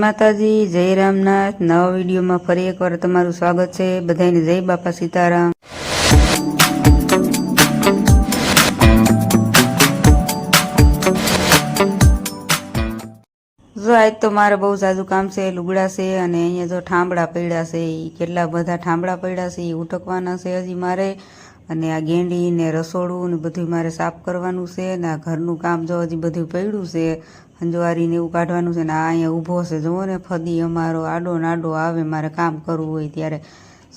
માતાજી, જય રામનાથ. નવા વિડીયોમાં ફરી એકવાર તમારું સ્વાગત છે. બધાને જય બાપા સીતારામ. જો આજ તો મારે બહુ સાદું કામ છે, લુગડા છે અને અહીંયા જો ઠાંબડા પડ્યા છે. એ કેટલા બધા ઠાંબડા પડ્યા છે એ ઉટકવાના છે હજી મારે. અને આ ગેંડી ને રસોડું ને બધું મારે સાફ કરવાનું છે ને આ ઘરનું કામ જો હજી બધું પડ્યું છે હંજવારી ને એવું કાઢવાનું છે ને આ અહીંયા ઊભો છે. જુઓ ને ફદી અમારો આડો નાડો આવે, મારે કામ કરવું હોય ત્યારે.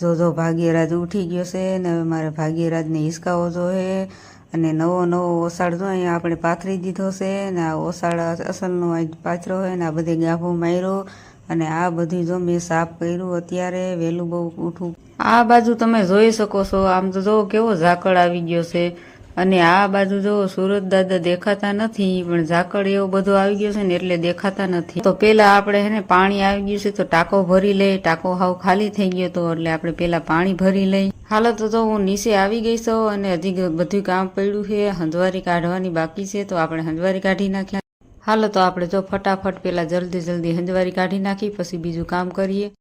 જો જો, ભાગ્યરાજ ઉઠી ગયો છે ને હવે મારે ભાગ્યરાજને હિસકાવો જોઈએ અને નવો નવો ઓસાડ જો અહીંયા આપણે પાથરી દીધો છે ને આ ઓસાડ અસલનો પાથરો હોય ને આ બધે ગાભો માર્યો. અને આ બધું જો મેં સાફ કર્યું અત્યારે, વહેલું બહુ ઉઠું. આ બાજુ તમે જોઈ શકો છો, આમ તો જો કેવો ઝાકળ આવી ગયો છે. અને આ બાજુ જો સુરત દાદા દેખાતા નથી, પણ ઝાકળ એવો બધો આવી ગયો છે ને એટલે દેખાતા નથી. તો પેલા આપણે હે ને પાણી આવી ગયું છે, તો ટાંકો ભરી લઈ, ટાંકો હાવ ખાલી થઈ ગયો તો એટલે આપણે પેલા પાણી ભરી લઈ. હાલો તો તો હું નીચે આવી ગઈ છું અને હજી બધું કામ પડ્યું છે, હંજવારી કાઢવાની બાકી છે, તો આપણે હંજવારી કાઢી નાખ્યા. હાલો તો આપણે જો ફટાફટ પેલા જલ્દી જલ્દી હંજવારી કાઢી નાખી, પછી બીજું કામ કરીએ.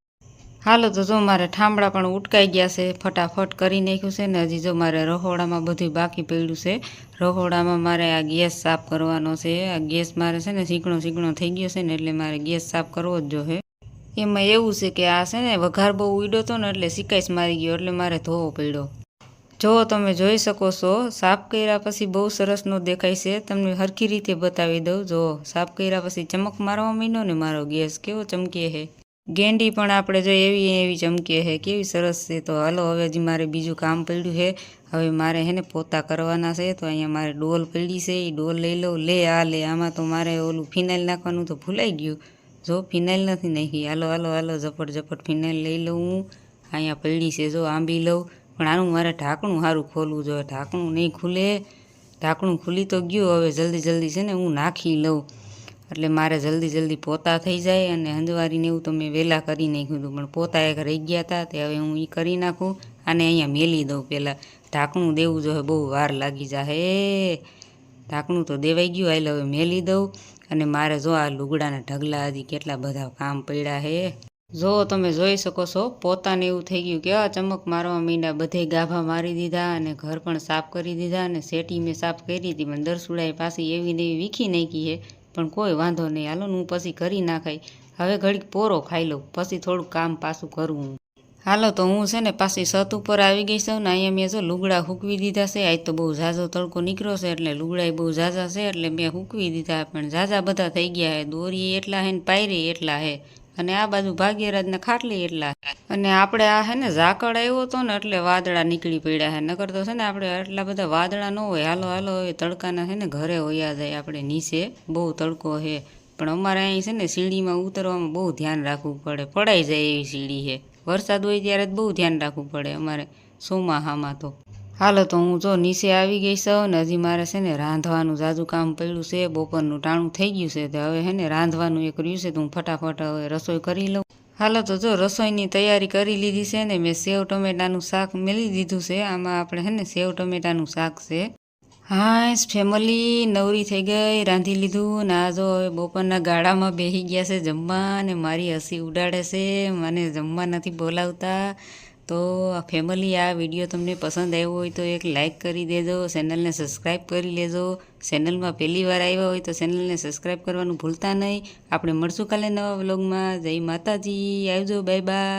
હાલો, તો જો મારે ઠામડા પણ ઉટકાઈ ગયા છે, ફટાફટ કરી નાખ્યું છે ને હજી જો મારે રહોડામાં બધું બાકી પડ્યું છે, રહોડામાં મારે આ ગેસ સાફ કરવાનો છે, આ ગેસ મારે છે ને સીકણો સીકણો થઈ ગયો છે ને એટલે મારે ગેસ સાફ કરવો જ જોઈએ. એમાં એવું છે કે આ છે ને વઘાર બહુ ઉડ્યો હતો ને એટલે સિકાઈસ મારી ગયો, એટલે મારે ધોવો પડ્યો. જો તમે જોઈ શકો છો, સાફ કર્યા પછી બહુ સરસનો દેખાય છે, તમને હરખી રીતે બતાવી દઉં. જો સાફ કર્યા પછી ચમક મારવા માંડ્યો ને મારો ગેસ, કેવો ચમકે છે. ગેંડી પણ આપણે જો એવી એવી ચમકી છે કેવી સરસ છે. તો હાલો, હવે હજી મારે બીજું કામ પડ્યું છે હવે મારે હે ને પોતા કરવાના છે, તો અહીંયા મારે ડોલ પડી છે. એ ડોલ લઈ લઉં, લે, આ લે. આમાં તો મારે ઓલું ફિનાઇલ નાખવાનું તો ભૂલાઈ ગયું. જો, ફિનાઇલ નથી નાખી. હાલો હાલો હાલો ઝપટ ઝપટ ફિનાઇલ લઈ લઉં. હું અહીંયા પડી છે, જો, આંબી લઉં. પણ આનું મારે ઢાંકણું સારું ખોલવું જોઈએ. ઢાંકણું નહીં ખુલે. ઢાંકણું ખુલી તો ગયું. હવે જલ્દી જલ્દી છે ને હું નાખી લઉં. એટલે મારે જલ્દી જલ્દી પોતા થઈ જાય અને હંજવારીને એવું તો મેં વહેલા કરી નાખ્યું હતું, પણ પોતા એક રહી ગયા હતા તે હવે હું એ કરી નાખું અને અહીંયા મેલી દઉં પહેલાં ઢાંકણું દેવું જોઈએ બહુ વાર લાગી જાય ઢાંકણું તો દેવાઈ ગયું એટલે હવે મેલી દઉં. અને મારે જો આ લુગડાના ઢગલા હજી કેટલા બધા કામ પડ્યા હે. જો તમે જોઈ શકો છો, પોતાને એવું થઈ ગયું કે આ ચમક મારવા મીંડા બધે ગાભા મારી દીધા અને ઘર પણ સાફ કરી દીધા અને સેટી મેં સાફ કરી હતી, પણ દરસુડાએ પાછી એવી ને એવી વીખી નાખી છે પણ કોઈ વાંધો નહીં. હાલો, હું પછી કરી નાખાય હવે ઘડીક પોરો ખાઈ લઉં. પછી થોડુંક કામ પાછું કરવું હાલો, તો હું છે ને પાછી છત ઉપર આવી ગઈ છું ને અહીંયા મેં જો લુગડા હૂકવી દીધા છે. આજ તો બહુ ઝાઝો તડકો નીકળ્યો છે એટલે લુગડા બહુ ઝાઝા છે એટલે મેં હૂકવી દીધા. પણ ઝાઝા બધા થઈ ગયા છે. દોરી એટલા હે ને પાયરી એટલા હે અને આ બાજુ ભાગ્યરાજને ખાટલી એટલા. અને આપણે આ હે ને ઝાકળ આવ્યો હતો ને એટલે વાદળા નીકળી પડ્યા હે. નકર તો છે ને આપણે આટલા બધા વાદળા ન હોય, હાલો હાલો હોય તડકાના છે ને ઘરે હોયા જાય આપણે નીચે. બહુ તડકો છે પણ અમારે અહીં છે ને સીડીમાં ઉતરવામાં બહુ ધ્યાન રાખવું પડે. પડાઈ જાય એવી સીડી છે વરસાદ હોય ત્યારે જ બહુ ધ્યાન રાખવું પડે અમારે ચોમાહામાં તો. હાલો તો હું જો નીચે આવી ગઈ છું ને હજી મારે છે ને રાંધવાનું જાજુ કામ પડ્યું છે. બપોરનું ટાણું થઈ ગયું છે તો હવે છે ને રાંધવાનું એક રહ્યું છે તો હું ફટાફટ હવે રસોઈ કરી લઉં. હાલો તો જો રસોઈની તૈયારી કરી લીધી છે ને મેં સેવ ટમેટાનું શાક મેળી દીધું છે. આમાં આપણે છે ને સેવ ટમેટાનું શાક છે. હા ફેમિલી નવરી થઈ ગઈ, રાંધી લીધું ને આ જો હવે બપોરના ગાળામાં બેસી ગયા છે જમવા ને મારી હસી ઉડાડે છે. મને જમવા નથી બોલાવતા. તો ફેમિલી આ વીડિયો તમને પસંદ આવ્યો હોય તો એક લાઇક કરી દેજો ચેનલને સબસ્ક્રાઈબ કરી લેજો. ચેનલમાં પહેલી વાર આવ્યા હોય તો ચેનલને સબસ્ક્રાઈબ કરવાનું ભૂલતા નહીં. આપણે મળશું કાલે નવા વ્લોગમાં જય માતાજી. આવજો. Bye bye